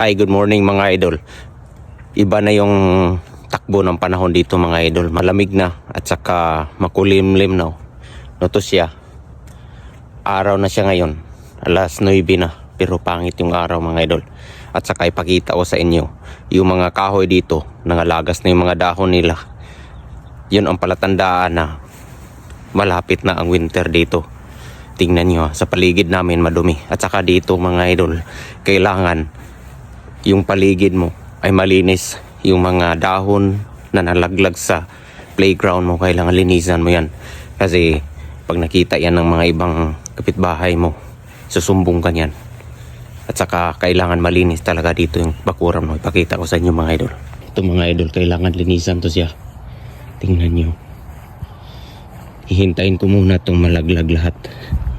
Ay, good morning mga idol. Iba na yung takbo ng panahon dito mga idol. Malamig na at saka makulimlim na. Noto siya. Araw na siya ngayon. Alas 9 na. Pero pangit yung araw mga idol. At saka ipakita ko sa inyo yung mga kahoy dito. Nangalagas na yung mga dahon nila. Yun ang palatandaan na malapit na ang winter dito. Tingnan nyo sa paligid namin madumi. At saka dito mga idol, kailangan yung paligid mo ay malinis. Yung mga dahon na nalaglag sa playground mo, kailangan linisan mo yan. Kasi pag nakita yan ng mga ibang kapitbahay mo, susumbong ka yan. At saka kailangan malinis talaga dito yung bakuran mo. Ipakita ko sa inyo mga idol. Ito mga idol, kailangan linisan to siya. Tingnan nyo. Hihintayin ko muna itong malaglag lahat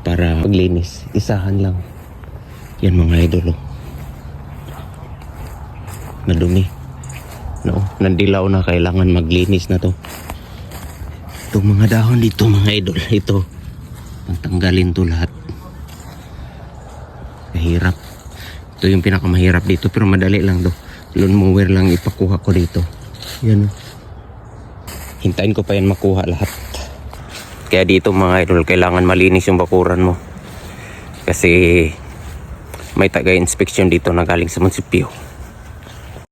para maglinis. Isahan lang. Yan mga idol. Oh. Nadumi. No, nandilaw na kailangan maglinis na to. Itong mga dahon dito mga idol. Ito. Pantanggalin to lahat. Mahirap. Ito yung pinakamahirap dito pero madali lang to. Lawn mower lang ipakuha ko dito. Yan. Hintayin ko pa yan makuha lahat. Kaya dito mga idol, kailangan malinis yung bakuran mo. Kasi may taga-inspection dito na galing sa munisipyo.